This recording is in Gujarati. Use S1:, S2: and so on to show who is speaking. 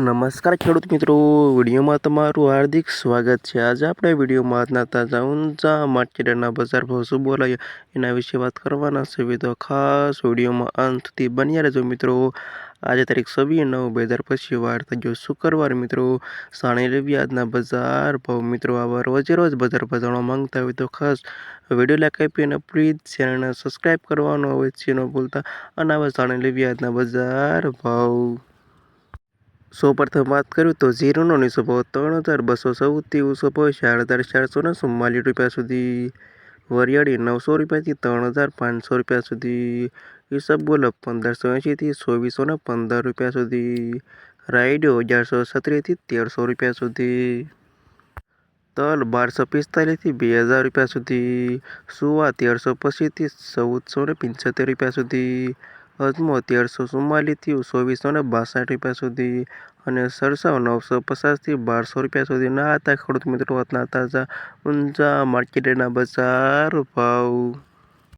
S1: નમસ્કાર ખેડૂત મિત્રો, વિડીયોમાં તમારું હાર્દિક સ્વાગત છે. આજે આપણે વિડીયોમાં આજના તાજા, ઊંચા માર્કેટના બજાર ભાવ શું બોલાયો એના વિશે વાત કરવાના છે. તો ખાસ વિડીયોમાં અંતથી બન્યા રહેજો મિત્રો. આજે તારીખ છવ્વીસ નવ બે હજાર પછી વાર થઈ ગયો શુક્રવાર મિત્રો. સાણે રવિ આજના બજાર ભાવ મિત્રો આવા રોજે રોજ બજાર ભાવ માંગતા હોય તો ખાસ વીડિયો લાઈક આપી અને પ્લીઝ ચેનલને સબસ્ક્રાઈબ કરવાનો હોય છે ન ભૂલતા. અને આવા જાણી લેવી આજના બજાર ભાવ સૌપ્રથમ વાત કરું તો ઝીરોનો ભાવ ત્રણ હજાર બસો સૌથી ઊંચો ભાવ ચાર હજાર ચારસો ને ચુમ્માલીસ રૂપિયા સુધી. વરિયાળી નવસો રૂપિયાથી ત્રણ હજાર પાંચસો રૂપિયા સુધી. ઈસબગુલ પંદરસો એંશીથી ચોવીસો ને પંદર રૂપિયા સુધી. રાયડો અગિયારસો છત્રીસથી તેરસો રૂપિયા સુધી. તલ બારસો પિસ્તાલીસથી બે હજાર રૂપિયા સુધી. સુવા તેરસો પચીસથી ચૌદસો ને પંચોતેર રૂપિયા સુધી. અજમો તેરસો ચુમ્માલીસથી ચોવીસો ને બાસઠ રૂપિયા સુધી અને સરસાવ નવસો પચાસથી બારસો રૂપિયા સુધીના હતા. ખેડૂત મિત્રો હતા તાજા ઊંચા માર્કેટના બજાર ભાવ.